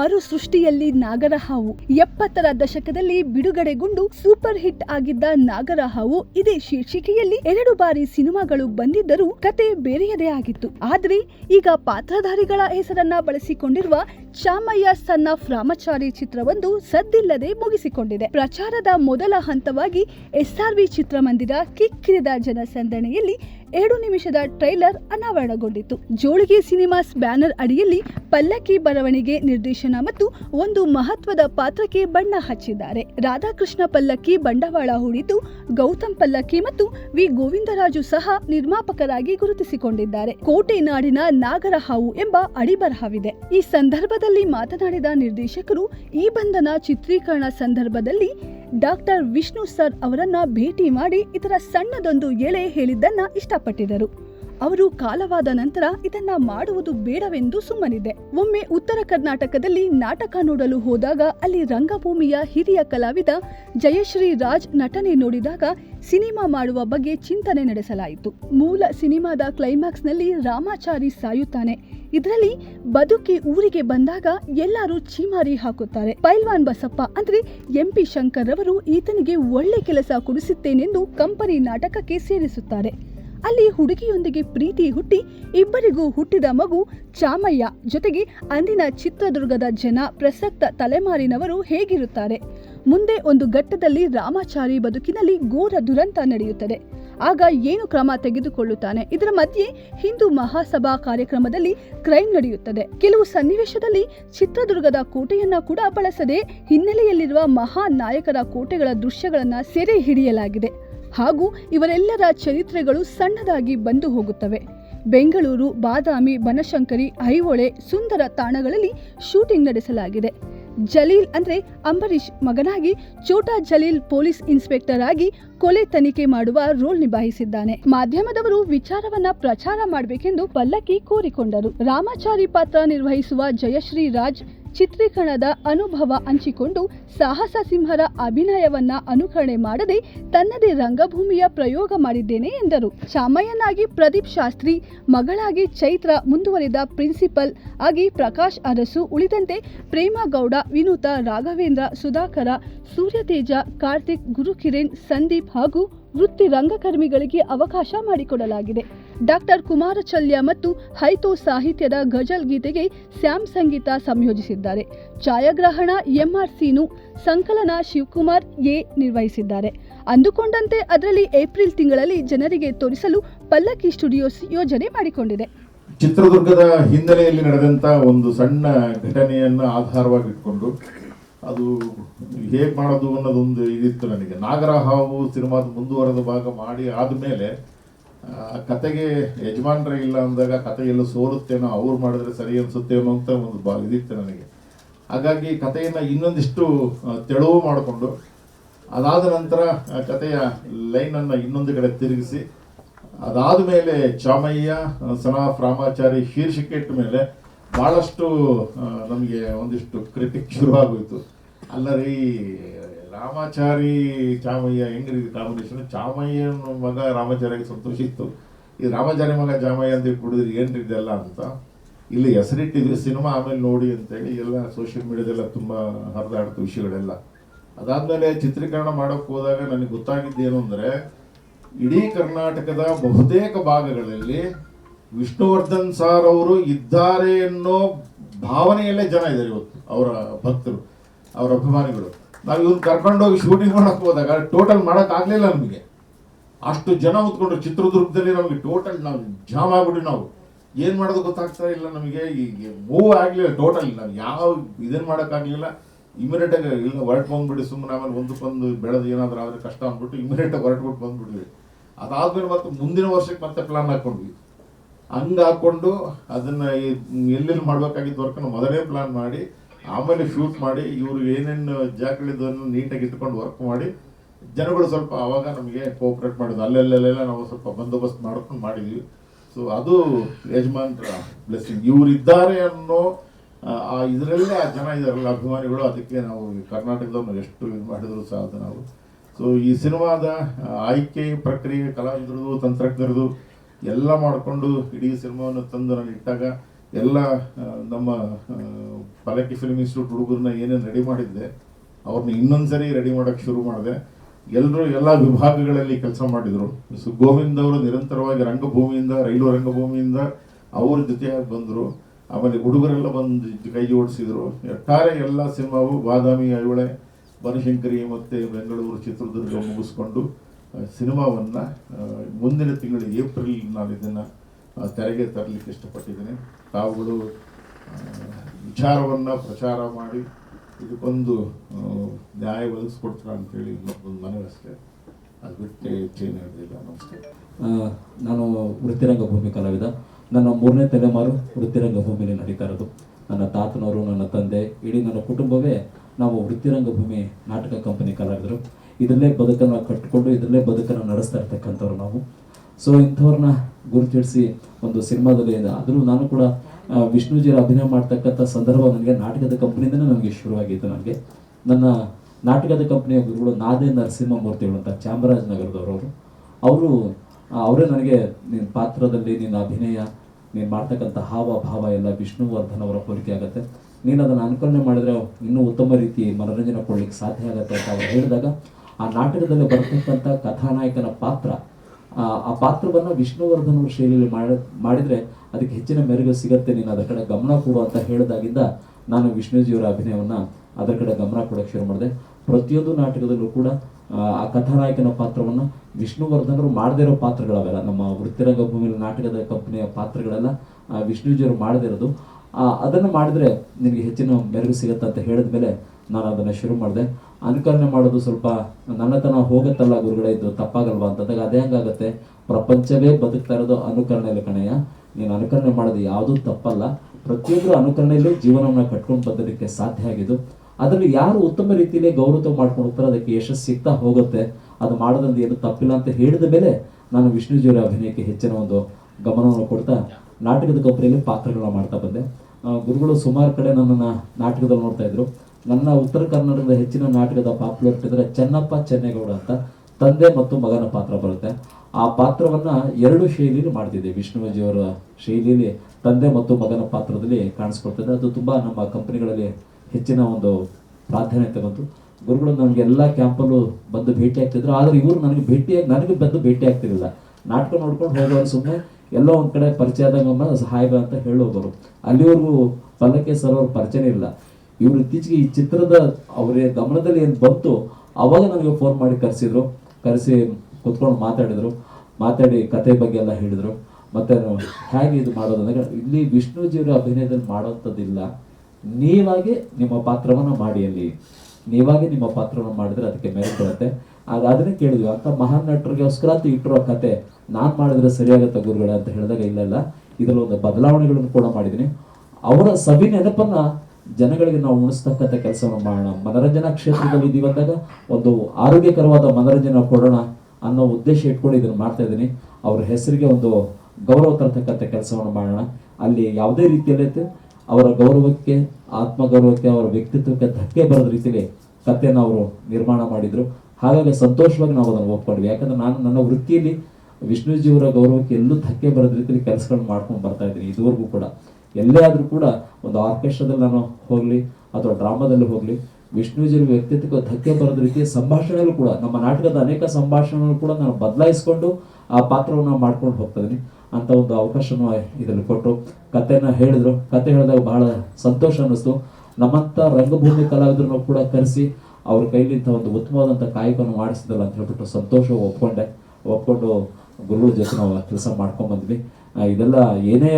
ಮರು ಸೃಷ್ಟಿಯಲ್ಲಿ ನಾಗರಹಾವು. ಎಪ್ಪತ್ತರ ದಶಕದಲ್ಲಿ ಬಿಡುಗಡೆಗೊಂಡು ಸೂಪರ್ ಹಿಟ್ ಆಗಿದ್ದ ನಾಗರಹಾವು ಇದೇ ಶೀರ್ಷಿಕೆಯಲ್ಲಿ ಎರಡು ಬಾರಿ ಸಿನಿಮಾಗಳು ಬಂದಿದ್ದರೂ ಕತೆ ಬೇರೆಯದೇ ಆಗಿತ್ತು. ಆದ್ರೆ ಈಗ ಪಾತ್ರಧಾರಿಗಳ ಹೆಸರನ್ನ ಬಳಸಿಕೊಂಡಿರುವ ಚಾಮಯ್ಯ ಸನ್ನ ರಾಮಚಾರಿ ಚಿತ್ರವೊಂದು ಸದ್ದಿಲ್ಲದೆ ಮುಗಿಸಿಕೊಂಡಿದೆ. ಪ್ರಚಾರದ ಮೊದಲ ಹಂತವಾಗಿ ಎಸ್ಆರ್ವಿ ಚಿತ್ರಮಂದಿರ ಕಿಕ್ಕಿರಿದ ಜನಸಂದಣಿಯಲ್ಲಿ ಎರಡು ನಿಮಿಷದ ಟ್ರೈಲರ್ ಅನಾವರಣಗೊಂಡಿತು ಜೋಳಿಗೆ ಸಿನಿಮಾಸ್ ಬ್ಯಾನರ್ ಅಡಿಯಲ್ಲಿ ಪಲ್ಲಕ್ಕಿ ಬರವಣಿಗೆ ನಿರ್ದೇಶನ ಮತ್ತು ಒಂದು ಮಹತ್ವದ ಪಾತ್ರಕ್ಕೆ ಬಣ್ಣ ಹಚ್ಚಿದ್ದಾರೆ. ರಾಧಾಕೃಷ್ಣ ಪಲ್ಲಕ್ಕಿ ಬಂಡವಾಳ ಹೂಡಿದ್ದು, ಗೌತಮ್ ಪಲ್ಲಕ್ಕಿ ಮತ್ತು ವಿ. ಗೋವಿಂದರಾಜು ಸಹ ನಿರ್ಮಾಪಕರಾಗಿ ಗುರುತಿಸಿಕೊಂಡಿದ್ದಾರೆ. ಕೋಟೆ ನಾಡಿನ ನಾಗರಹಾವು ಎಂಬ ಅಡಿಬರಹವಿದೆ. ಈ ಸಂದರ್ಭದಲ್ಲಿ ಮಾತನಾಡಿದ ನಿರ್ದೇಶಕರು, ಈ ಬಂಧನ ಚಿತ್ರೀಕರಣ ಸಂದರ್ಭದಲ್ಲಿ ಡಾಕ್ಟರ್ ವಿಷ್ಣು ಸರ್ ಅವರನ್ನ ಭೇಟಿ ಮಾಡಿ ಇತರ ಸಣ್ಣದೊಂದು ಎಳೆ ಹೇಳಿದ್ದನ್ನ ಇಷ್ಟಪಟ್ಟಿದರು ಅವರು ಕಾಲವಾದ ನಂತರ ಇದನ್ನ ಮಾಡುವುದು ಬೇಡವೆಂದು ಸುಮ್ಮನಿದೆ. ಒಮ್ಮೆ ಉತ್ತರ ಕರ್ನಾಟಕದಲ್ಲಿ ನಾಟಕ ನೋಡಲು ಹೋದಾಗ ಅಲ್ಲಿ ರಂಗಭೂಮಿಯ ಹಿರಿಯ ಕಲಾವಿದ ಜಯಶ್ರೀ ರಾಜ್ ನಟನೆ ನೋಡಿದಾಗ ಸಿನಿಮಾ ಮಾಡುವ ಬಗ್ಗೆ ಚಿಂತನೆ ನಡೆಸಲಾಯಿತು. ಮೂಲ ಸಿನಿಮಾದ ಕ್ಲೈಮ್ಯಾಕ್ಸ್ನಲ್ಲಿ ರಾಮಾಚಾರಿ ಸಾಯುತ್ತಾನೆ. ಇದರಲ್ಲಿ ಬದುಕಿ ಊರಿಗೆ ಬಂದಾಗ ಎಲ್ಲರೂ ಚೀಮಾರಿ ಹಾಕುತ್ತಾರೆ. ಪೈಲ್ವಾನ್ ಬಸಪ್ಪ ಅಂದ್ರೆ ಎಂಪಿ ಶಂಕರ್ ರವರು ಈತನಿಗೆ ಒಳ್ಳೆ ಕೆಲಸ ಕೊಡಿಸುತ್ತೇನೆಂದು ಕಂಪನಿ ನಾಟಕಕ್ಕೆ ಸೇರಿಸುತ್ತಾರೆ. ಅಲ್ಲಿ ಹುಡುಗಿಯೊಂದಿಗೆ ಪ್ರೀತಿ ಹುಟ್ಟಿ ಇಬ್ಬರಿಗೂ ಹುಟ್ಟಿದ ಮಗು ಚಾಮಯ್ಯ. ಜೊತೆಗೆ ಅಂದಿನ ಚಿತ್ರದುರ್ಗದ ಜನ ಪ್ರಸಕ್ತ ತಲೆಮಾರಿನವರು ಹೇಗಿರುತ್ತಾರೆ? ಮುಂದೆ ಒಂದು ಘಟ್ಟದಲ್ಲಿ ರಾಮಾಚಾರಿ ಬದುಕಿನಲ್ಲಿ ಘೋರ ದುರಂತ ನಡೆಯುತ್ತದೆ. ಆಗ ಏನು ಕ್ರಮ ತೆಗೆದುಕೊಳ್ಳುತ್ತಾನೆ? ಇದರ ಮಧ್ಯೆ ಹಿಂದೂ ಮಹಾಸಭಾ ಕಾರ್ಯಕ್ರಮದಲ್ಲಿ ಕ್ರೈಮ್ ನಡೆಯುತ್ತದೆ. ಕೆಲವು ಸನ್ನಿವೇಶದಲ್ಲಿ ಚಿತ್ರದುರ್ಗದ ಕೋಟೆಯನ್ನ ಕೂಡ ಬಳಸದೆ ಹಿನ್ನೆಲೆಯಲ್ಲಿರುವ ಮಹಾ ನಾಯಕರ ಕೋಟೆಗಳ ದೃಶ್ಯಗಳನ್ನ ಸೆರೆ ಹಿಡಿಯಲಾಗಿದೆ. ಹಾಗೂ ಇವರೆಲ್ಲರ ಚರಿತ್ರೆಗಳು ಸಣ್ಣದಾಗಿ ಬಂದು ಹೋಗುತ್ತವೆ. ಬೆಂಗಳೂರು, ಬಾದಾಮಿ, ಬನಶಂಕರಿ, ಐಹೊಳೆ ಸುಂದರ ತಾಣಗಳಲ್ಲಿ ಶೂಟಿಂಗ್ ನಡೆಸಲಾಗಿದೆ. ಜಲೀಲ್ ಅಂದ್ರೆ ಅಂಬರೀಷ್ ಮಗನಾಗಿ ಚೋಟಾ ಜಲೀಲ್ ಪೊಲೀಸ್ ಇನ್ಸ್ಪೆಕ್ಟರ್ ಆಗಿ ಕೊಲೆ ತನಿಖೆ ಮಾಡುವ ರೋಲ್ ನಿಭಾಯಿಸಿದ್ದಾನೆ. ಮಾಧ್ಯಮದವರು ವಿಚಾರವನ್ನ ಪ್ರಚಾರ ಮಾಡಬೇಕೆಂದು ಪಲ್ಲಕ್ಕಿ ಕೋರಿಕೊಂಡರು. ರಾಮಾಚಾರಿ ಪಾತ್ರ ನಿರ್ವಹಿಸುವ ಜಯಶ್ರೀ ರಾಜ್ ಚಿತ್ರೀಕರಣದ ಅನುಭವ ಹಂಚಿಕೊಂಡು ಸಾಹಸ ಸಿಂಹರ ಅಭಿನಯವನ್ನ ಅನುಕರಣೆ ಮಾಡದೆ ತನ್ನದೇ ರಂಗಭೂಮಿಯ ಪ್ರಯೋಗ ಮಾಡಿದ್ದೇನೆ ಎಂದರು. ಚಾಮಯ್ಯನಾಗಿ ಪ್ರದೀಪ್ ಶಾಸ್ತ್ರಿ, ಮಗಳಾಗಿ ಚೈತ್ರ ಮುಂದುವರಿದ ಪ್ರಿನ್ಸಿಪಲ್ ಆಗಿ ಪ್ರಕಾಶ್ ಅರಸು ಉಳಿದಂತೆ ಪ್ರೇಮಗೌಡ, ವಿನೂತ ರಾಘವೇಂದ್ರ, ಸುಧಾಕರ, ಸೂರ್ಯತೇಜ, ಕಾರ್ತಿಕ್, ಗುರುಕಿರಣ್, ಸಂದೀಪ್ ಹಾಗೂ ವೃತ್ತಿ ರಂಗಕರ್ಮಿಗಳಿಗೆ ಅವಕಾಶ ಮಾಡಿಕೊಡಲಾಗಿದೆ. ಡಾಕ್ಟರ್ ಕುಮಾರಚಲ್ಯ ಮತ್ತು ಹೈತೋ ಸಾಹಿತ್ಯದ ಗಜಲ್ ಗೀತೆಗೆ ಸ್ಯಾಮ್ ಸಂಗೀತ ಸಂಯೋಜಿಸಿದ್ದಾರೆ. ಛಾಯಾಗ್ರಹಣ ಎಂಆರ್ ಸೀನು ಸಂಕಲನ ಶಿವಕುಮಾರ್ ಎ ನಿರ್ವಹಿಸಿದ್ದಾರೆ. ಅಂದುಕೊಂಡಂತೆ ಅದರಲ್ಲಿ ಏಪ್ರಿಲ್ ತಿಂಗಳಲ್ಲಿ ಜನರಿಗೆ ತೋರಿಸಲು ಪಲ್ಲಕ್ಕಿ ಸ್ಟುಡಿಯೋಸ್ ಯೋಜನೆ ಮಾಡಿಕೊಂಡಿದೆ. ಚಿತ್ರದುರ್ಗದ ಹಿನ್ನೆಲೆಯಲ್ಲಿ ನಡೆದಂತ ಒಂದು ಸಣ್ಣ ಘಟನೆಯನ್ನು ಆಧಾರವಾಗಿಟ್ಕೊಂಡು ಅದು ಹೇಗೆ ಮಾಡೋದು ಅನ್ನೋದೊಂದು ಇದಿತ್ತು ನನಗೆ. ನಾಗರಹಾವು ಸಿನಿಮಾದ ಮುಂದುವರೆದ ಭಾಗ ಮಾಡಿ ಆದಮೇಲೆ ಕತೆಗೆ ಯಜಮಾನ್ರೇ ಇಲ್ಲ ಅಂದಾಗ ಕತೆ ಸೋರುತ್ತೇನೋ ಸೋಲುತ್ತೇನೋ ಅವ್ರು ಮಾಡಿದ್ರೆ ಸರಿ ಅನ್ಸುತ್ತೇನೋ ಅಂತ ಒಂದು ಬಾ ಇದಿತ್ತು ನನಗೆ. ಹಾಗಾಗಿ ಕಥೆಯನ್ನು ಇನ್ನೊಂದಿಷ್ಟು ತೆಳುವು ಮಾಡಿಕೊಂಡು, ಅದಾದ ನಂತರ ಕಥೆಯ ಲೈನನ್ನು ಇನ್ನೊಂದು ಕಡೆ ತಿರುಗಿಸಿ, ಅದಾದ ಮೇಲೆ ಚಾಮಯ್ಯ ಸನಾಫ್ ರಾಮಾಚಾರಿ ಶೀರ್ಷಿಕೆ ಇಟ್ಟ ಮೇಲೆ ಭಾಳಷ್ಟು ನಮಗೆ ಒಂದಿಷ್ಟು ಕ್ರಿಟಿಕ್ ಶುರುವಾಗೋಯಿತು. ಅಲ್ಲ ರೀ ರಾಮಾಚಾರಿ ಚಾಮಯ್ಯ ಹೆಂಗ್ರಿ ಕಾಂಬಿನೇಷನ್ ಚಾಮಯ್ಯನ ಮಗ ರಾಮಾಚಾರಿಗೆ ಸಂತೋಷ ಇತ್ತು. ಈ ರಾಮಾಚಾರಿ ಮಗ ಚಾಮಯ್ಯ ಅಂತ ಕುಡಿದ್ರೆ ಏನ್ರಿ ಇದೆಲ್ಲ ಅಂತ. ಇಲ್ಲಿ ಹೆಸರಿಟ್ಟಿದ್ವಿ ಸಿನಿಮಾ ಆಮೇಲೆ ನೋಡಿ ಅಂತೇಳಿ ಎಲ್ಲ ಸೋಷಿಯಲ್ ಮೀಡಿಯಾದೆಲ್ಲ ತುಂಬ ಹರಿದಾಡ್ತ ವಿಷಯಗಳೆಲ್ಲ. ಅದಾದಮೇಲೆ ಚಿತ್ರೀಕರಣ ಮಾಡೋಕೆ ಹೋದಾಗ ನನಗೆ ಗೊತ್ತಾಗಿದ್ದೇನು ಅಂದರೆ, ಇಡೀ ಕರ್ನಾಟಕದ ಬಹುತೇಕ ಭಾಗಗಳಲ್ಲಿ ವಿಷ್ಣುವರ್ಧನ್ ಸಾರ್ ಅವರು ಇದ್ದಾರೆ ಅನ್ನೋ ಭಾವನೆಯಲ್ಲೇ ಜನ ಇದ್ದಾರೆ ಇವತ್ತು, ಅವರ ಭಕ್ತರು, ಅವರ ಅಭಿಮಾನಿಗಳು. ನಾವು ಇವ್ರು ಕರ್ಕೊಂಡೋಗಿ ಶೂಟಿಂಗ್ ಮಾಡಕ್ ಹೋದಾಗ ಟೋಟಲ್ ಮಾಡೋಕ್ಕಾಗಲಿಲ್ಲ ನಮಗೆ. ಅಷ್ಟು ಜನ ಉತ್ಕೊಂಡ್ರು ಚಿತ್ರದುರ್ಗದಲ್ಲಿ ನಮಗೆ ಟೋಟಲ್ ನಾವು ಜಾಮ್ ಆಗ್ಬಿಡಿ ನಾವು. ಏನು ಮಾಡೋದು ಗೊತ್ತಾಗ್ತಾ ಇಲ್ಲ ನಮಗೆ. ಈಗ ಮೂವ್ ಆಗ್ಲಿಲ್ಲ ಟೋಟಲ್ ನಾವು ಯಾವ ಇದನ್ನು ಮಾಡೋಕ್ಕಾಗಲಿಲ್ಲ ಇಮಿಡಿಯೇಟ್ ಆಗಿ ಇಲ್ಲ, ಹೊರಟು ಬಂದ್ಬಿಡಿ ಸುಮ್ಮನೆ ಆಮೇಲೆ ಒಂದಕ್ಕೊಂದು ಬೆಳೆದು ಏನಾದ್ರೂ ಆದರೆ ಕಷ್ಟ ಅಂದ್ಬಿಟ್ಟು ಇಮಿಡಿಯೇಟ್ ಆಗಿ ಹೊರಟ್ಬಿಟ್ಟು ಬಂದ್ಬಿಟ್ವಿ. ಅದಾದ್ಮೇಲೆ ಮತ್ತೆ ಮುಂದಿನ ವರ್ಷಕ್ಕೆ ಮತ್ತೆ ಪ್ಲಾನ್ ಹಾಕೊಂಡ್ವಿ. ಹಂಗೆ ಹಾಕ್ಕೊಂಡು ಅದನ್ನ ಎಲ್ಲೆಲ್ಲಿ ಮಾಡ್ಬೇಕಾಗಿದ್ದ ವರ್ಕನ್ನು ಮೊದಲೇ ಪ್ಲಾನ್ ಮಾಡಿ ಆಮೇಲೆ ಶೂಟ್ ಮಾಡಿ ಇವರು ಏನೇನು ಜಾಗಗಳಿದ್ದನ್ನು ನೀಟಾಗಿ ಇಟ್ಕೊಂಡು ವರ್ಕ್ ಮಾಡಿ ಜನಗಳು ಸ್ವಲ್ಪ ಆವಾಗ ನಮಗೆ ಕೋಆಪರೇಟ್ ಮಾಡಿದ್ರು. ಅಲ್ಲೆಲ್ಲೆಲ್ಲ ನಾವು ಸ್ವಲ್ಪ ಬಂದೋಬಸ್ತ್ ಮಾಡ್ಕೊಂಡು ಮಾಡಿದ್ವಿ. ಸೊ ಅದು ಯಜಮಾನ್ರ ಬ್ಲೆಸ್ಸಿಂಗ್ ಇವರಿದ್ದಾರೆ ಅನ್ನೋ ಆ, ಇದರಲ್ಲೇ ಆ ಜನ ಇದಾರಲ್ಲ ಅಭಿಮಾನಿಗಳು ಅದಕ್ಕೆ ನಾವು ಕರ್ನಾಟಕದವ್ರನ್ನ ಕರ್ನಾಟಕದವ್ರು ಎಷ್ಟು ಇದು ಮಾಡಿದ್ರು ಸಹ ಅದು ನಾವು. ಸೊ ಈ ಸಿನಿಮಾದ ಆಯ್ಕೆ ಪ್ರಕ್ರಿಯೆ ಕಲಾವಿದರದು ತಂತ್ರಜ್ಞರದು ಎಲ್ಲ ಮಾಡಿಕೊಂಡು ಇಡೀ ಸಿನಿಮಾವನ್ನು ತಂದು ನಾನು ಇಟ್ಟಾಗ ಎಲ್ಲ ನಮ್ಮ ಪಲಕಿ ಫಿಲ್ಮ್ ಇನ್ಸ್ಟಿಟ್ಯೂಟ್ ಹುಡುಗರನ್ನ ಏನೇನು ರೆಡಿ ಮಾಡಿದ್ದೆ ಅವ್ರನ್ನ ಇನ್ನೊಂದ್ಸರಿ ರೆಡಿ ಮಾಡೋಕ್ಕೆ ಶುರು ಮಾಡಿದೆ. ಎಲ್ಲರೂ ಎಲ್ಲ ವಿಭಾಗಗಳಲ್ಲಿ ಕೆಲಸ ಮಾಡಿದರು. ಸೊ ಗೋವಿಂದ್ ಅವರು ನಿರಂತರವಾಗಿ ರಂಗಭೂಮಿಯಿಂದ, ರೈಲು ರಂಗಭೂಮಿಯಿಂದ ಅವ್ರ ಜೊತೆಯಾಗಿ ಬಂದರು. ಆಮೇಲೆ ಹುಡುಗರೆಲ್ಲ ಬಂದು ಕೈ ಜೋಡಿಸಿದರು. ಒಟ್ಟಾರೆ ಎಲ್ಲ ಸಿನಿಮಾವು ಬಾದಾಮಿ, ಐಹೊಳೆ, ಬನಶಂಕರಿ ಮತ್ತು ಬೆಂಗಳೂರು ಚಿತ್ರದುರ್ಗ ಮುಗಿಸ್ಕೊಂಡು ಸಿನಿಮಾವನ್ನು ಮುಂದಿನ ತಿಂಗಳು ಏಪ್ರಿಲ್ ನಾನು ಇದನ್ನು ತೆರೆಗೆ ತರಲಿಕ್ಕೆ ಇಷ್ಟಪಟ್ಟಿದ್ದೀನಿ. ತಾವುಗಳು ವಿಚಾರವನ್ನು ಪ್ರಚಾರ ಮಾಡಿ ಇದಕ್ಕೊಂದು ನ್ಯಾಯ ಒದಗಿಸ್ಕೊಡ್ತೀರಾ ಅಂತೇಳಿ ಒಂದು ಮನವಿ ಅಷ್ಟೇ. ಅದು ಬಿಟ್ಟು ಹೆಚ್ಚೇನು ಹೇಳಿಲ್ಲ ನಮಸ್ತೆ. ನಾನು ವೃತ್ತಿರಂಗ ಭೂಮಿ ಕಲಾವಿದ. ನನ್ನ ಮೂರನೇ ತಲೆಮಾರು ವೃತ್ತಿರಂಗ ಭೂಮಿಯಲ್ಲಿ ನಡೀತಾ ಇರೋದು ನನ್ನ ತಾತನವರು, ನನ್ನ ತಂದೆ, ಇಡೀ ನನ್ನ ಕುಟುಂಬವೇ ನಾವು ವೃತ್ತಿರಂಗ ಭೂಮಿ ನಾಟಕ ಕಂಪನಿ ಕಲಾವಿದರು. ಇದರಲ್ಲೇ ಬದುಕನ್ನು ಕಟ್ಟಿಕೊಂಡು ಇದರಲ್ಲೇ ಬದುಕನ್ನು ನಡೆಸ್ತಾ ಇರ್ತಕ್ಕಂಥವ್ರು ನಾವು. ಸೊ ಇಂಥವ್ರನ್ನ ಗುರುತಿಸಿ ಒಂದು ಸಿನಿಮಾದಲ್ಲಿ ಅದರಲ್ಲೂ ನಾನು ಕೂಡ ವಿಷ್ಣುಜಿಯರ ಅಭಿನಯ ಮಾಡ್ತಕ್ಕಂಥ ಸಂದರ್ಭ ನನಗೆ ನಾಟಕದ ಕಂಪ್ನಿಯಿಂದನೇ ನನಗೆ ಶುರುವಾಗಿತ್ತು ನನಗೆ. ನನ್ನ ನಾಟಕದ ಕಂಪ್ನಿಯ ಗುರುಗಳು ನಾದೇ ನರಸಿಂಹಮೂರ್ತಿಗಳು ಅಂತ ಚಾಮರಾಜನಗರದವರವರು ಅವರು ಅವರು ಅವರೇ ನನಗೆ ನಿನ್ನ ಪಾತ್ರದಲ್ಲಿ ನಿನ್ನ ಅಭಿನಯ, ನೀನು ಮಾಡ್ತಕ್ಕಂಥ ಹಾವ, ಭಾವ ಎಲ್ಲ ವಿಷ್ಣುವರ್ಧನ್ ಅವರ ಹೋಲಿಕೆ ಆಗುತ್ತೆ. ನೀನು ಅದನ್ನು ಅನುಕರಣೆ ಮಾಡಿದರೆ ಇನ್ನೂ ಉತ್ತಮ ರೀತಿ ಮನೋರಂಜನೆ ಕೊಡ್ಲಿಕ್ಕೆ ಸಾಧ್ಯ ಆಗುತ್ತೆ ಅಂತ ಅವ್ರು ಹೇಳಿದಾಗ, ಆ ನಾಟಕದಲ್ಲಿ ಬರ್ತಕ್ಕಂಥ ಕಥಾನಾಯಕನ ಪಾತ್ರ ಆ ಪಾತ್ರವನ್ನು ವಿಷ್ಣುವರ್ಧನ್ ಅವ್ರ ಶೈಲಿಯಲ್ಲಿ ಮಾಡಿ ಮಾಡಿದರೆ ಅದಕ್ಕೆ ಹೆಚ್ಚಿನ ಮೆರುಗು ಸಿಗತ್ತೆ ನೀನು ಅದರ ಕಡೆ ಗಮನ ಕೊಡು ಅಂತ ಹೇಳಿದಾಗಿಂದ ನಾನು ವಿಷ್ಣುಜಿಯವರ ಅಭಿನಯವನ್ನು ಅದರ ಕಡೆ ಗಮನ ಕೊಡೋಕ್ಕೆ ಶುರು ಮಾಡಿದೆ. ಪ್ರತಿಯೊಂದು ನಾಟಕದಲ್ಲೂ ಕೂಡ ಆ, ಕಥಾನಾಯಕನ ಪಾತ್ರವನ್ನು ವಿಷ್ಣುವರ್ಧನರು ಮಾಡದೇ ಇರೋ ಪಾತ್ರಗಳವೆಲ್ಲ ನಮ್ಮ ವೃತ್ತಿರಂಗ ಭೂಮಿಲಿ ನಾಟಕದ ಕಂಪನಿಯ ಪಾತ್ರಗಳೆಲ್ಲ ವಿಷ್ಣುಜಿಯವರು ಮಾಡದೇ ಇರೋದು ಅದನ್ನು ಮಾಡಿದ್ರೆ ನಿಮಗೆ ಹೆಚ್ಚಿನ ಮೆರುಗು ಸಿಗತ್ತೆ ಅಂತ ಹೇಳಿದ ಮೇಲೆ ನಾನು ಅದನ್ನು ಶುರು ಮಾಡಿದೆ. ಅನುಕರಣೆ ಮಾಡೋದು ಸ್ವಲ್ಪ ನನ್ನತನ ಹೋಗುತ್ತಲ್ಲ ಗುರುಗಳೇ ಇದ್ದು ತಪ್ಪಾಗಲ್ವಾ ಅಂತಂದಾಗ ಅದೇ ಹಂಗಾಗತ್ತೆ. ಪ್ರಪಂಚವೇ ಬದುಕ್ತಾ ಇರೋದು ಅನುಕರಣೆಯಲ್ಲಿ ಕಣಯ್ಯ. ನೀನು ಅನುಕರಣೆ ಮಾಡೋದು ಯಾವುದೂ ತಪ್ಪಲ್ಲ. ಪ್ರತಿಯೊಬ್ಬರು ಅನುಕರಣೆಯಲ್ಲೇ ಜೀವನವನ್ನು ಕಟ್ಕೊಂಡು ಬಂದಲಿಕ್ಕೆ ಸಾಧ್ಯ ಆಗಿದ್ದು ಅದರಲ್ಲಿ ಯಾರು ಉತ್ತಮ ರೀತಿಯಲ್ಲಿ ಗೌರವ ಮಾಡ್ಕೊಂಡು ಹೋಗ್ತಾರೆ ಅದಕ್ಕೆ ಯಶಸ್ಸು ಸಿಗ್ತಾ ಹೋಗುತ್ತೆ. ಅದು ಮಾಡೋದ್ರಿಂದ ಏನು ತಪ್ಪಿಲ್ಲ ಅಂತ ಹೇಳಿದ ಮೇಲೆ ನಾನು ವಿಷ್ಣುಜಿಯವರ ಅಭಿನಯಕ್ಕೆ ಹೆಚ್ಚಿನ ಒಂದು ಗಮನವನ್ನು ಕೊಡ್ತಾ ನಾಟಕದ ಕಂಪನಿಯಲ್ಲಿ ಪಾತ್ರಗಳನ್ನ ಮಾಡ್ತಾ ಬಂದೆ. ಗುರುಗಳು ಸುಮಾರು ಕಡೆ ನನ್ನನ್ನು ನಾಟಕದಲ್ಲಿ ನೋಡ್ತಾ ಇದ್ರು. ನನ್ನ ಉತ್ತರ ಕನ್ನಡದ ಹೆಚ್ಚಿನ ನಾಟಕದ ಪಾಪ್ಯುಲಾರಿಟಿ ಅಂದರೆ ಚೆನ್ನಪ್ಪ ಚೆನ್ನೇಗೌಡ ಅಂತ ತಂದೆ ಮತ್ತು ಮಗನ ಪಾತ್ರ ಬರುತ್ತೆ. ಆ ಪಾತ್ರವನ್ನ ಎರಡು ಶೈಲಿಯಲ್ಲಿ ಮಾಡ್ತಿದ್ದೆ. ವಿಷ್ಣುವಜಿಯವರ ಶೈಲಿಯಲ್ಲಿ ತಂದೆ ಮತ್ತು ಮಗನ ಪಾತ್ರದಲ್ಲಿ ಕಾಣಿಸ್ಕೊಳ್ತದೆ. ಅದು ತುಂಬಾ ನಮ್ಮ ಕಂಪನಿಗಳಲ್ಲಿ ಹೆಚ್ಚಿನ ಒಂದು ಪ್ರಾಧಾನ್ಯತೆ ಬಂತು. ಗುರುಗಳು ನನಗೆ ಎಲ್ಲ ಕ್ಯಾಂಪಲ್ಲೂ ಬಂದು ಭೇಟಿ ಆಗ್ತಿದ್ರು. ಆದರೆ ಇವರು ನನಗೆ ಭೇಟಿ ನನಗೆ ಬಂದು ಭೇಟಿ ಆಗ್ತಿರಲಿಲ್ಲ. ನಾಟಕ ನೋಡ್ಕೊಂಡು ಹೋಗೋರು ಸುಮ್ಮನೆ ಎಲ್ಲೋ ಒಂದು ಕಡೆ ಪರಿಚಯ ಆದಾಗ ಸಹಾಯ ಅಂತ ಹೇಳೋಗೋರು ಅಲ್ಲಿವರೆಗೂ ಪಲ್ಲಕ್ಕೆ ಸರ್ ಅವ್ರ ಪರಿಚಯ ಇಲ್ಲ. ಇವರು ಇತ್ತೀಚೆಗೆ ಈ ಚಿತ್ರದ ಅವರ ಗಮನದಲ್ಲಿ ಏನು ಬಂತು, ಅವಾಗ ನನಗೆ ಫೋನ್ ಮಾಡಿ ಕರೆಸಿದ್ರು. ಕರೆಸಿ ಕುತ್ಕೊಂಡು ಮಾತಾಡಿದ್ರು. ಮಾತಾಡಿ ಕತೆ ಬಗ್ಗೆ ಎಲ್ಲ ಹೇಳಿದ್ರು. ಮತ್ತೆ ಹೇಗೆ ಇದು ಮಾಡೋದು ಅಂದ್ರೆ, ಇಲ್ಲಿ ವಿಷ್ಣುಜಿಯವರ ಅಭಿನಯದಲ್ಲಿ ಮಾಡೋಂಥದ್ದಿಲ್ಲ. ನೀವಾಗಿ ನಿಮ್ಮ ಪಾತ್ರವನ್ನ ಮಾಡಿ ಅಲ್ಲಿ. ನೀವಾಗಿ ನಿಮ್ಮ ಪಾತ್ರವನ್ನು ಮಾಡಿದ್ರೆ ಅದಕ್ಕೆ ಮೇಲೆ ಬರುತ್ತೆ. ಆಗ ಅದನ್ನೇ ಕೇಳಿದ್ವಿ. ಅಂತ ಮಹಾನ್ ನಟರಿಗೋಸ್ಕರ ಅಂತ ಇಟ್ಟಿರೋ ಕತೆ ನಾನು ಮಾಡಿದ್ರೆ ಸರಿಯಾಗುತ್ತೆ ಗುರುಗಳ ಅಂತ ಹೇಳಿದಾಗ ಇಲ್ಲೆಲ್ಲ ಇಲ್ಲ. ಇದರಲ್ಲಿ ಒಂದು ಬದಲಾವಣೆಗಳನ್ನು ಕೂಡ ಮಾಡಿದ್ದೀನಿ. ಅವರ ಸವಿ ನೆನಪನ್ನ ಜನಗಳಿಗೆ ನಾವು ಉಣಿಸ್ತಕ್ಕಂಥ ಕೆಲಸವನ್ನು ಮಾಡೋಣ. ಮನರಂಜನಾ ಕ್ಷೇತ್ರದಲ್ಲಿ ಇದೀವಿ ಅಂದಾಗ ಒಂದು ಆರೋಗ್ಯಕರವಾದ ಮನರಂಜನೆ ಕೊಡೋಣ ಅನ್ನೋ ಉದ್ದೇಶ ಇಟ್ಕೊಂಡು ಇದನ್ನು ಮಾಡ್ತಾ ಇದ್ದೀನಿ. ಅವ್ರ ಹೆಸರಿಗೆ ಒಂದು ಗೌರವ ತರತಕ್ಕಂಥ ಕೆಲಸವನ್ನು ಮಾಡೋಣ. ಅಲ್ಲಿ ಯಾವುದೇ ರೀತಿಯಲ್ಲಿ ಅವರ ಗೌರವಕ್ಕೆ, ಆತ್ಮಗೌರವಕ್ಕೆ, ಅವರ ವ್ಯಕ್ತಿತ್ವಕ್ಕೆ ಧಕ್ಕೆ ಬರೋದ ರೀತಿಯಲ್ಲಿ ಕಥೆಯನ್ನು ಅವರು ನಿರ್ಮಾಣ ಮಾಡಿದರು. ಹಾಗಾಗಿ ಸಂತೋಷವಾಗಿ ನಾವು ಅದನ್ನು ಒಪ್ಕೊಂಡ್ವಿ. ಯಾಕಂದ್ರೆ ನಾನು ನನ್ನ ವೃತ್ತಿಯಲ್ಲಿ ವಿಷ್ಣುಜಿಯವರ ಗೌರವಕ್ಕೆ ಎಲ್ಲೂ ಧಕ್ಕೆ ಬರೋದ ರೀತಿಯಲ್ಲಿ ಕೆಲಸಗಳನ್ನು ಮಾಡ್ಕೊಂಡು ಬರ್ತಾ ಇದ್ದೀನಿ ಇದುವರೆಗೂ ಕೂಡ. ಎಲ್ಲೇ ಆದರೂ ಕೂಡ ಒಂದು ಆರ್ಕೆಸ್ಟ್ರಾದಲ್ಲಿ ನಾನು ಹೋಗಲಿ ಅಥವಾ ಡ್ರಾಮಾದಲ್ಲಿ ಹೋಗಲಿ ವಿಷ್ಣುಜಿಯವರ ವ್ಯಕ್ತಿತ್ವಕ್ಕೆ ಧಕ್ಕೆ ಬರೋದ ರೀತಿಯ ಸಂಭಾಷಣೆಯಲ್ಲೂ ಕೂಡ, ನಮ್ಮ ನಾಟಕದ ಅನೇಕ ಸಂಭಾಷಣೆಗಳು ಕೂಡ ನಾನು ಬದಲಾಯಿಸ್ಕೊಂಡು ಆ ಪಾತ್ರವನ್ನು ಮಾಡ್ಕೊಂಡು ಹೋಗ್ತಾ ಅಂತ ಒಂದು ಅವಕಾಶನ ಇದರಲ್ಲಿ ಕೊಟ್ಟರು. ಕಥೆನ ಹೇಳಿದ್ರು. ಕತೆ ಹೇಳಿದಾಗ ಬಹಳ ಸಂತೋಷ ಅನ್ನಿಸ್ತು. ನಮ್ಮಂಥ ರಂಗಭೂಮಿ ಕಲಾವಿದರನ್ನು ಕೂಡ ಕರೆಸಿ ಅವ್ರ ಕೈಲಿ ಇಂಥ ಒಂದು ಉತ್ತಮವಾದಂಥ ಕಾಯಕವನ್ನು ಮಾಡಿಸಿದಲ್ಲ ಅಂತ ಹೇಳ್ಬಿಟ್ಟು ಸಂತೋಷ ಒಪ್ಕೊಂಡೆ. ಒಪ್ಕೊಂಡು ಗುರುಗಳ ಜೊತೆ ನಾವು ಕೆಲಸ ಮಾಡ್ಕೊಂಡ್ಬಂದ್ವಿ ಇದೆಲ್ಲ ಏನೇ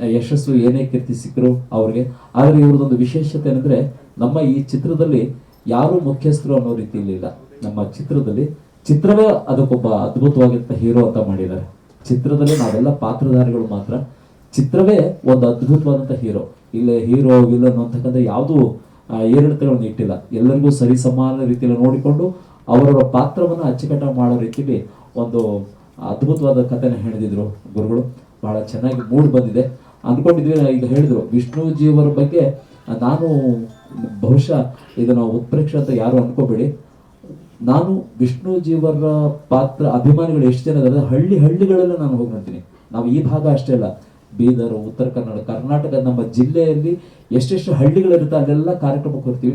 ಯಶಸ್ಸು ಏನೇ ಕೀರ್ತಿ ಸಿಕ್ಕರು ಅವ್ರಿಗೆ. ಆದರೆ ಇವ್ರದೊಂದು ವಿಶೇಷತೆ ಏನಂದ್ರೆ, ನಮ್ಮ ಈ ಚಿತ್ರದಲ್ಲಿ ಯಾರು ಮುಖ್ಯಸ್ಥರು ಅನ್ನೋ ರೀತಿ ನಮ್ಮ ಚಿತ್ರದಲ್ಲಿ ಚಿತ್ರವೇ ಅದಕ್ಕೊಬ್ಬ ಅದ್ಭುತವಾಗಿರ್ತ ಹೀರೋ ಅಂತ ಮಾಡಿದ್ದಾರೆ. ಚಿತ್ರದಲ್ಲಿ ನಾವೆಲ್ಲ ಪಾತ್ರಧಾರಿಗಳು ಮಾತ್ರ. ಚಿತ್ರವೇ ಒಂದು ಅದ್ಭುತವಾದಂಥ ಹೀರೋ. ಇಲ್ಲೇ ಹೀರೋ, ವಿಲನ್ ಅಂತಕ್ಕಂಥ ಯಾವುದು ಏರಿಳಿತಗಳನ್ನು ಇಟ್ಟಿಲ್ಲ. ಎಲ್ಲರಿಗೂ ಸರಿ ಸಮಾನ ರೀತಿಯಲ್ಲಿ ನೋಡಿಕೊಂಡು ಅವರವರ ಪಾತ್ರವನ್ನು ಅಚ್ಚುಕಟ್ಟಾಗಿ ಮಾಡೋ ರೀತಿಯಲ್ಲಿ ಒಂದು ಅದ್ಭುತವಾದ ಕಥೆನ ಹೇಳಿದ್ರು ಗುರುಗಳು. ಬಹಳ ಚೆನ್ನಾಗಿ ಮೂಡ್ ಬಂದಿದೆ. ಅನ್ಕೊಂಡಿದ್ವಿ ಈಗ ಹೇಳಿದ್ರು, ವಿಷ್ಣುಜಿಯವರ ಬಗ್ಗೆ ನಾನು ಬಹುಶಃ ಇದನ್ನು ಉತ್ಪ್ರೇಕ್ಷೆ ಅಂತ ಯಾರು ಅನ್ಕೋಬೇಡಿ. ನಾನು ವಿಷ್ಣುಜಿಯವರ ಪಾತ್ರ, ಅಭಿಮಾನಿಗಳು ಎಷ್ಟು ಜನ ಇದ್ದಾರೆ ಹಳ್ಳಿ ಹಳ್ಳಿಗಳೆಲ್ಲ ನಾನು ಹೋಗಿ ನೋಡ್ತೀನಿ. ನಾವು ಈ ಭಾಗ ಅಷ್ಟೇ ಅಲ್ಲ, ಬೀದರ್, ಉತ್ತರ ಕನ್ನಡ, ಕರ್ನಾಟಕ, ನಮ್ಮ ಜಿಲ್ಲೆಯಲ್ಲಿ ಎಷ್ಟೆಷ್ಟು ಹಳ್ಳಿಗಳಿರುತ್ತೆ, ಅಲ್ಲೆಲ್ಲ ಕಾರ್ಯಕ್ರಮಕ್ಕೆ ಹೋಗ್ತೀವಿ.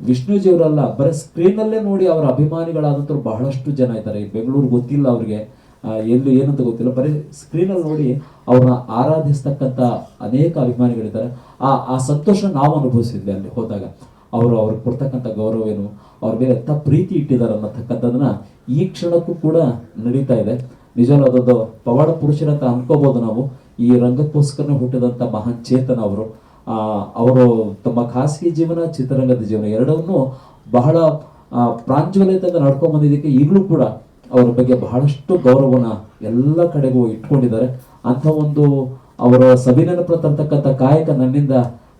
ವಿಷ್ಣುಜಿಯವರಲ್ಲ, ಬರೀ ಸ್ಕ್ರೀನಲ್ಲೇ ನೋಡಿ ಅವರ ಅಭಿಮಾನಿಗಳಾದಂಥವ್ರು ಬಹಳಷ್ಟು ಜನ ಇದ್ದಾರೆ. ಈ ಬೆಂಗಳೂರು ಗೊತ್ತಿಲ್ಲ ಅವ್ರಿಗೆ. ಎಲ್ಲಿ ಏನಂತ ಗೊತ್ತಿಲ್ಲ. ಬರೀ ಸ್ಕ್ರೀನಲ್ಲಿ ನೋಡಿ ಅವ್ರನ್ನ ಆರಾಧಿಸ್ತಕ್ಕಂಥ ಅನೇಕ ಅಭಿಮಾನಿಗಳಿದ್ದಾರೆ. ಆ ಆ ಸಂತೋಷ ನಾವು ಅನುಭವಿಸಿದ್ವಿ ಅಲ್ಲಿ ಹೋದಾಗ. ಅವರು ಅವ್ರಿಗೆ ಕೊಡ್ತಕ್ಕಂಥ ಗೌರವ ಏನು? ಅವ್ರ ಮೇಲೆ ಎಂಥ ಪ್ರೀತಿ ಇಟ್ಟಿದ್ದಾರೆ ಅನ್ನತಕ್ಕಂಥದ್ದನ್ನ ಈ ಕ್ಷಣಕ್ಕೂ ಕೂಡ ನಡೀತಾ ಇದೆ. ನಿಜವಲ್ಲ ಅದೊಂದು ಪವಾಡ ಪುರುಷರಂತ ಅನ್ಕೋಬಹುದು ನಾವು. ಈ ರಂಗಕ್ಕೋಸ್ಕರ ಹುಟ್ಟಿದಂಥ ಮಹಾನ್ ಚೇತನ ಅವರು. ಅವರು ತಮ್ಮ ಖಾಸಗಿ ಜೀವನ ಚಿತ್ರರಂಗದ ಜೀವನ ಎರಡನ್ನೂ ಬಹಳ ಆ, ಪ್ರಾಂಜಲತೆಯಿಂದ ನಡ್ಕೊಂಡ್ ಬಂದಿದ್ದಕ್ಕೆ ಈಗಲೂ ಕೂಡ ಅವರ ಬಗ್ಗೆ ಬಹಳಷ್ಟು ಗೌರವನ ಎಲ್ಲ ಕಡೆಗೂ ಇಟ್ಕೊಂಡಿದ್ದಾರೆ. ಅಂಥ ಒಂದು ಅವರ ಸವಿನೆನಪು ತರ್ತಕ್ಕಂಥ ಕಾಯಕ ನನ್ನಿಂದ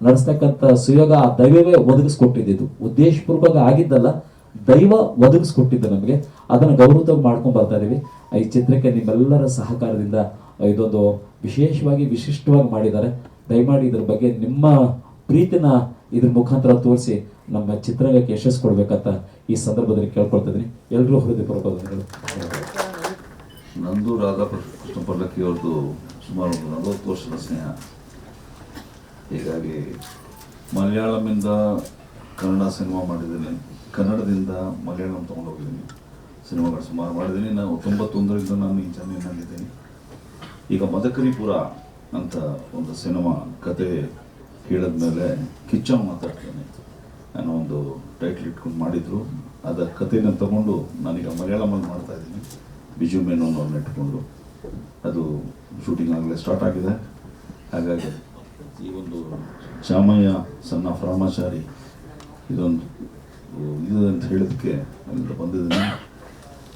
ನಡೆಸ್ತಕ್ಕಂಥ ಸುಯೋಗ ಆ ದೈವವೇ ಒದಗಿಸ್ಕೊಟ್ಟಿದ್ದು. ಉದ್ದೇಶಪೂರ್ವಕ ಆಗಿದ್ದಲ್ಲ, ದೈವ ಒದಗಿಸ್ಕೊಟ್ಟಿದ್ದು ನಮಗೆ. ಅದನ್ನು ಗೌರವವಾಗಿ ಮಾಡ್ಕೊಂಡು ಬರ್ತಾ ಇದೀವಿ. ಈ ಚಿತ್ರಕ್ಕೆ ನಿಮ್ಮೆಲ್ಲರ ಸಹಕಾರದಿಂದ ಇದೊಂದು ವಿಶೇಷವಾಗಿ ವಿಶಿಷ್ಟವಾಗಿ ಮಾಡಿದ್ದಾರೆ. ದಯಮಾಡಿ ಇದ್ರ ಬಗ್ಗೆ ನಿಮ್ಮ ಪ್ರೀತಿನ ಇದ್ರ ಮುಖಾಂತರ ತೋರಿಸಿ ನಮ್ಮ ಚಿತ್ರರಂಗಕ್ಕೆ ಯಶಸ್ಸು ಕೊಡ್ಬೇಕಂತ ಈ ಸಂದರ್ಭದಲ್ಲಿ ಕೇಳ್ಕೊಳ್ತಾ ಎಲ್ಲರೂ ಹೃದಯಪೂರ್ವಕ ವಂದನೆಗಳು. ನಂದು ರಾಧಾಕೃಷ್ಣ ಪಲ್ಲಕ್ಕಿ ಅವ್ರದ್ದು ಸುಮಾರು ಒಂದು ನಲವತ್ತು ವರ್ಷದ ಸ್ನೇಹ. ಹೀಗಾಗಿ ಮಲಯಾಳಮಿಂದ ಕನ್ನಡ ಸಿನಿಮಾ ಮಾಡಿದ್ದೀನಿ. ಕನ್ನಡದಿಂದ ಮಲಯಾಳಂ ತೊಗೊಂಡೋಗಿದ್ದೀನಿ ಸಿನಿಮಾಗಳು ಸುಮಾರು ಮಾಡಿದ್ದೀನಿ. ನಾನು ತೊಂಬತ್ತೊಂದರಿಂದ ನಾನು ಈ ಚೆನ್ನೈನಲ್ಲಿದ್ದೀನಿ ಈಗ ಮದಕರಿಪುರ ಅಂತ ಒಂದು ಸಿನಿಮಾ ಕತೆ ಕೇಳಿದ್ಮೇಲೆ ಕಿಚ್ಚ ಮಾತಾಡ್ತಾನೆ ನಾನು ಒಂದು ಟೈಟ್ಲ್ ಇಟ್ಕೊಂಡು ಮಾಡಿದ್ರು. ಅದ ಕಥೆನ ತಗೊಂಡು ನಾನೀಗ ಮಲಯಾಳಮಲ್ಲಿ ಮಾಡ್ತಾ ಇದ್ದೀನಿ. ಬಿಜು ಮೇನೋನ್ ಅವ್ರನ್ನ ಇಟ್ಕೊಂಡು ಅದು ಶೂಟಿಂಗ್ ಆಗಲೇ ಸ್ಟಾರ್ಟ್ ಆಗಿದೆ. ಹಾಗಾಗಿ ಈ ಒಂದು ಶಾಮಯ್ಯ ಸಣ್ಣ ರಾಮಾಚಾರಿ ಇದೊಂದು ಇದು ಅಂತ ಹೇಳೋದಕ್ಕೆ ಅಲ್ಲಿಂದ ಬಂದಿದ್ದೀನಿ.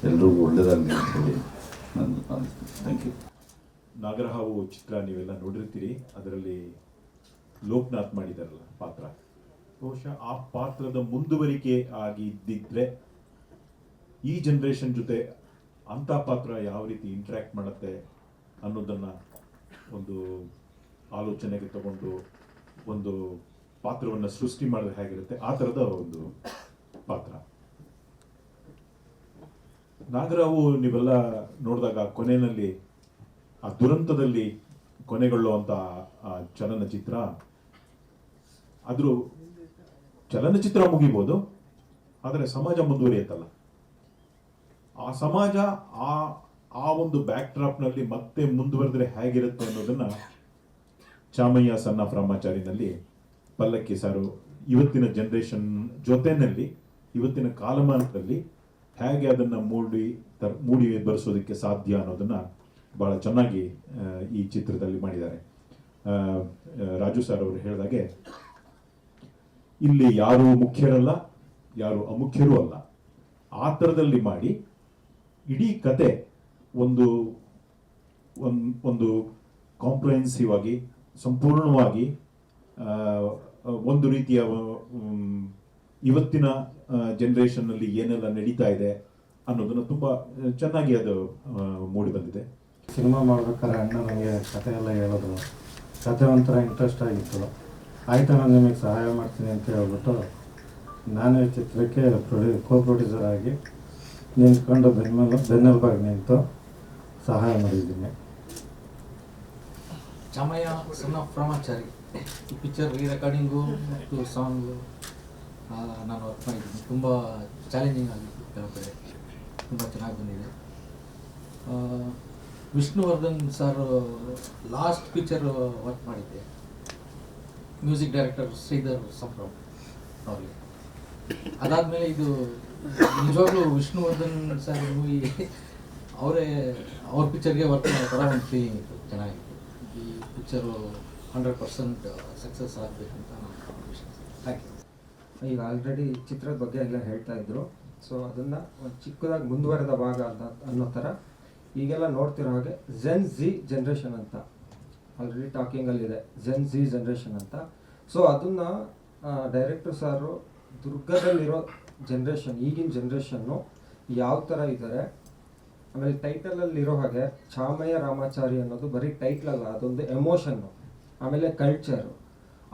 ಎಲ್ರಿಗೂ ಒಳ್ಳೇದಾಗಲಿ ಅಂತ ಹೇಳಿ ನಾನು ಥ್ಯಾಂಕ್ ಯು ನಾಗರಹಾವು ಚಿತ್ರ ನೀವೆಲ್ಲ ನೋಡಿರ್ತೀರಿ. ಅದರಲ್ಲಿ ಲೋಕನಾಥ್ ಮಾಡಿದಾರಲ್ಲ ಪಾತ್ರ? ಬಹುಶಃ ಆ ಪಾತ್ರದ ಮುಂದುವರಿಕೆ ಆಗಿದ್ದಿದ್ರೆ ಈ ಜನರೇಷನ್ ಜೊತೆ ಅಂಥ ಪಾತ್ರ ಯಾವ ರೀತಿ ಇಂಟ್ರ್ಯಾಕ್ಟ್ ಮಾಡುತ್ತೆ ಅನ್ನೋದನ್ನ ಒಂದು ಆಲೋಚನೆಗೆ ತಗೊಂಡು ಒಂದು ಪಾತ್ರವನ್ನು ಸೃಷ್ಟಿ ಮಾಡಿದ್ರೆ ಹೇಗಿರುತ್ತೆ? ಆ ಥರದ ಒಂದು ಪಾತ್ರ. ನಾಗರಾವು ನೀವೆಲ್ಲ ನೋಡಿದಾಗ ಕೊನೆಯಲ್ಲಿ, ಆ ದುರಂತದಲ್ಲಿ ಕೊನೆಗೊಳ್ಳುವಂಥ ಆ ಚಲನಚಿತ್ರ ಆದ್ರೂ ಚಲನಚಿತ್ರ ಮುಗಿಬೋದು, ಆದರೆ ಸಮಾಜ ಮುಂದುವರಿಯುತ್ತಲ್ಲ. ಆ ಸಮಾಜ, ಆ ಆ ಒಂದು ಬ್ಯಾಕ್ನಲ್ಲಿ ಮತ್ತೆ ಮುಂದುವರೆದ್ರೆ ಹೇಗಿರುತ್ತೆ ಅನ್ನೋದನ್ನ ಚಾಮಯ್ಯ ಸಣ್ಣ ಬ್ರಹ್ಮಚಾರಿನಲ್ಲಿ, ಪಲ್ಲಕ್ಕಿ ಸಾರು ಇವತ್ತಿನ ಜನರೇಷನ್ ಜೊತೆನಲ್ಲಿ, ಇವತ್ತಿನ ಕಾಲಮಾನದಲ್ಲಿ ಹೇಗೆ ಅದನ್ನ ಮೂಡಿ ತರ್ ಮೂಡಿ ಬರೆಸೋದಕ್ಕೆ ಸಾಧ್ಯ ಅನ್ನೋದನ್ನ ಬಹಳ ಚೆನ್ನಾಗಿ ಈ ಚಿತ್ರದಲ್ಲಿ ಮಾಡಿದ್ದಾರೆ. ರಾಜು ಸರ್ ಅವರು ಹೇಳಿದಾಗೆ ಇಲ್ಲಿ ಯಾರು ಮುಖ್ಯರಲ್ಲ, ಯಾರು ಅಮುಖ್ಯರೂ ಅಲ್ಲ. ಆ ಥರದಲ್ಲಿ ಮಾಡಿ ಇಡೀ ಕತೆ ಒಂದು, ಒಂದ್- ಕಾಂಪ್ರಹೆನ್ಸಿವ್ ಆಗಿ, ಸಂಪೂರ್ಣವಾಗಿ ಒಂದು ರೀತಿಯ ಇವತ್ತಿನ ಜನ್ರೇಷನ್ನಲ್ಲಿ ಏನೆಲ್ಲ ನಡೀತಾ ಇದೆ ಅನ್ನೋದನ್ನು ತುಂಬ ಚೆನ್ನಾಗಿ ಅದು ಮೂಡಿ ಬಂದಿದೆ. ಸಿನಿಮಾ ಮಾಡ್ಬೇಕಾದ್ರೆ ಅಣ್ಣ ನನಗೆ ಕತೆ ಎಲ್ಲ ಹೇಳೋದು ಕತೆ ಒಂಥರ ಇಂಟ್ರೆಸ್ಟ್ ಆಗಿತ್ತು. ಆಯ್ತು ನಾನು ನಿಮಗೆ ಸಹಾಯ ಮಾಡ್ತೀನಿ ಅಂತ ಹೇಳ್ಬಿಟ್ಟು ಈ ಚಿತ್ರಕ್ಕೆ ಪ್ರೊಡ್ಯೂ ಕೋ ಪ್ರೊಡ್ಯೂಸರ್ ಆಗಿ ನಿಂತ್ಕೊಂಡು ಬೆನ್ನಲ್ಲ ಬೆನ್ನೆಲುಬಾಗಿ ನಿಂತು ಸಹಾಯ ಮಾಡಿದ್ದೀನಿ. ಚಮಯ ಸಣ್ಣ ಪ್ರಮಾಚಾರಿ ರಾಮಾಚಾರಿ ಈ ಪಿಕ್ಚರ್ ರೀ ರೆಕಾರ್ಡಿಂಗು ಮತ್ತು ಸಾಂಗು ನಾನು ವರ್ಕ್ ಮಾಡಿದ್ದೀನಿ. ತುಂಬ ಚಾಲೆಂಜಿಂಗ್ ಆಗಿತ್ತು ಕೆಲವು ಕಡೆ. ತುಂಬ ಚೆನ್ನಾಗಿ ಬಂದಿದೆ. Vishnuvardhan sir last picture work ಮಾಡಿದ್ದೆ. ಮ್ಯೂಸಿಕ್ ಡೈರೆಕ್ಟರ್ ಶ್ರೀಧರ್ ಸಂಪ್ರಭು ಅವರಿಗೆ. ಅದಾದಮೇಲೆ ಇದು ನಿಜವಾಗ್ಲೂ ವಿಷ್ಣುವರ್ಧನ್ ಸರ್ ಮೂವಿ ಅವರೇ, ಅವ್ರ ಪಿಕ್ಚರ್ಗೆ ವರ್ಕ್ ಮಾಡೋ ಒಂದು ಫೀಲಿಂಗ್ ಇತ್ತು ಚೆನ್ನಾಗಿತ್ತು ಈ ಪಿಕ್ಚರು ಹಂಡ್ರೆಡ್ ಪರ್ಸೆಂಟ್ ಸಕ್ಸಸ್ ಆಗಬೇಕಂತ ನಾನು ಥ್ಯಾಂಕ್ ಯು ಈಗ ಆಲ್ರೆಡಿ ಚಿತ್ರದ ಬಗ್ಗೆ ಎಲ್ಲ ಹೇಳ್ತಾ ಇದ್ರು. ಸೊ ಅದನ್ನ ಒಂದು ಚಿಕ್ಕದಾಗಿ ಮುಂದುವರೆದ ಭಾಗ ಅಂತ ಅನ್ನೋ ಥರ ಈಗೆಲ್ಲ ನೋಡ್ತಿರೋ ಹಾಗೆ ಝೆನ್ ಜಿ ಜನ್ರೇಷನ್ ಅಂತ. ಆಲ್ರೆಡಿ ಟಾಕಿಂಗಲ್ಲಿದೆ ಜೆನ್ ಜಿ ಜನ್ರೇಷನ್ ಅಂತ. ಸೊ ಅದನ್ನ ಡೈರೆಕ್ಟರ್ ಸಾರು ದುರ್ಗದಲ್ಲಿರೋ ಜನ್ರೇಷನ್ ಈಗಿನ ಜನ್ರೇಷನ್ನು ಯಾವ ಥರ ಇದ್ದಾರೆ ಆಮೇಲೆ ಟೈಟಲಲ್ಲಿರೋ ಹಾಗೆ ಚಾಮಯ್ಯ ರಾಮಾಚಾರಿ ಅನ್ನೋದು ಬರೀ ಟೈಟ್ಲ್ ಅಲ್ಲ, ಅದೊಂದು ಎಮೋಷನ್ನು ಆಮೇಲೆ ಕಲ್ಚರು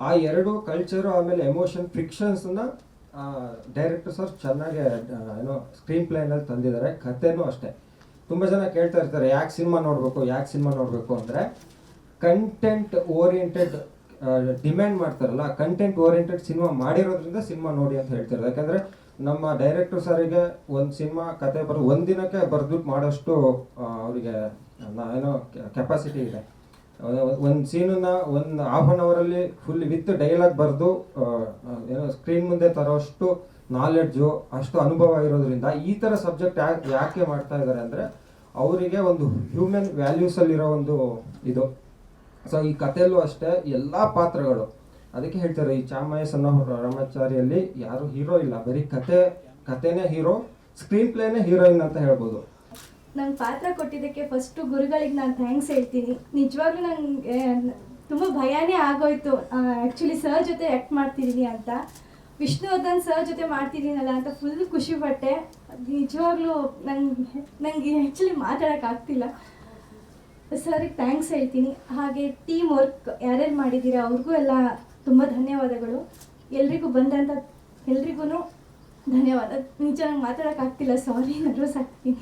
ಆ ಎರಡು ಕಲ್ಚರು ಆಮೇಲೆ ಎಮೋಷನ್ ಫ್ರಿಕ್ಷನ್ಸನ್ನ ಡೈರೆಕ್ಟರ್ ಸರ್ ಚೆನ್ನಾಗಿ ಏನೋ ಸ್ಕ್ರೀನ್ ಪ್ಲೇನಲ್ಲಿ ತಂದಿದ್ದಾರೆ, ಕಥೆನೂ ಅಷ್ಟೇ. ತುಂಬ ಜನ ಕೇಳ್ತಾ ಇರ್ತಾರೆ, ಯಾಕೆ ಸಿನಿಮಾ ನೋಡಬೇಕು, ಯಾಕೆ ಸಿನಿಮಾ ನೋಡಬೇಕು ಅಂದರೆ ಕಂಟೆಂಟ್ ಓರಿಯೆಂಟೆಡ್ ಡಿಮ್ಯಾಂಡ್ ಮಾಡ್ತಾರಲ್ಲ ಕಂಟೆಂಟ್ ಓರಿಯೆಂಟೆಡ್ ಸಿನಿಮಾ ಮಾಡಿರೋದ್ರಿಂದ ಸಿನಿಮಾ ನೋಡಿ ಅಂತ ಹೇಳ್ತಾರೆ ಯಾಕಂದ್ರೆ ನಮ್ಮ ಡೈರೆಕ್ಟರ್ ಸರಿಗೆ ಒಂದು ಸಿನಿಮಾ ಕತೆ ಬರೋ ಒಂದಿನಕ್ಕೆ ಬರೆದ್ಬಿಟ್ಟು ಮಾಡೋಷ್ಟು ಅವರಿಗೆ ಏನೋ ಕೆಪಾಸಿಟಿ ಇದೆ. ಒಂದು ಸೀನನ್ನ ಒಂದು ಹಾಫ್ ಆನ್ ಅವರಲ್ಲಿ ಫುಲ್ ವಿತ್ ಡೈಲಾಗ್ ಬರೆದು ಏನೋ ಸ್ಕ್ರೀನ್ ಮುಂದೆ ತರೋಷ್ಟು ನಾಲೆಡ್ಜು ಅಷ್ಟು ಅನುಭವ ಇರೋದ್ರಿಂದ ಈ ಥರ ಸಬ್ಜೆಕ್ಟ್ ಯಾಕೆ ಮಾಡ್ತಾ ಇದ್ದಾರೆ ಅಂದರೆ, ಅವರಿಗೆ ಒಂದು ಹ್ಯೂಮನ್ ವ್ಯಾಲ್ಯೂಸಲ್ಲಿರೋ ಒಂದು ಇದು. ಸೊ ಈ ಕಥೆಯಲ್ಲೂ ಅಷ್ಟೇ ಎಲ್ಲ ಪಾತ್ರಗಳು. ಅದಕ್ಕೆ ಹೇಳ್ತಾರೆ, ಈ ಚಾಮಯ ಸಣ್ಣ ರಾಮಾಚಾರಿಯಲ್ಲಿ ಯಾರು ಹೀರೋ ಇಲ್ಲ. ಬರೀ ಕತೆ ಕತೆನೇ ಹೀರೋ ಸ್ಕ್ರೀನ್ ಪ್ಲೇನೇ ಹೀರೋಯಿನ್ ಅಂತ ಹೇಳ್ಬೋದು. ನಂಗೆ ಪಾತ್ರ ಕೊಟ್ಟಿದ್ದಕ್ಕೆ ಫಸ್ಟು ಗುರುಗಳಿಗೆ ನಾನು ಥ್ಯಾಂಕ್ಸ್ ಹೇಳ್ತೀನಿ. ನಿಜವಾಗ್ಲೂ ನನಗೆ ತುಂಬ ಭಯನೇ ಆಗೋಯ್ತು. ಆ್ಯಕ್ಚುಲಿ ಸರ್ ಜೊತೆ ಆ್ಯಕ್ಟ್ ಮಾಡ್ತಿದ್ದೀನಿ ಅಂತ. ವಿಷ್ಣುವರ್ಧನ್ ಸರ್ ಜೊತೆ ಮಾಡ್ತಿದ್ದೀನಲ್ಲ ಅಂತ ಫುಲ್ ಖುಷಿ ಪಟ್ಟೆ. ನಿಜವಾಗ್ಲೂ ನಂಗೆ ನನಗೆ ಆ್ಯಕ್ಚುಲಿ ಮಾತಾಡೋಕ್ಕಾಗ್ತಿಲ್ಲ ಸರ್ಗೆ ಥ್ಯಾಂಕ್ಸ್ ಹೇಳ್ತೀನಿ. ಹಾಗೆ ಟೀಮ್ ವರ್ಕ್ ಯಾರ್ಯಾರು ಮಾಡಿದ್ದೀರಾ, ಅವ್ರಿಗೂ ಎಲ್ಲ ತುಂಬ ಧನ್ಯವಾದಗಳು. ಎಲ್ರಿಗೂ ಬಂದಂಥ ಎಲ್ರಿಗೂ ಧನ್ಯವಾದ. ನಿಜ ನಂಗೆ ಮಾತಾಡೋಕ್ಕಾಗ್ತಿಲ್ಲ ಸಾರಿ ನರ್ವಸ್ ಆಗ್ತೀನಿ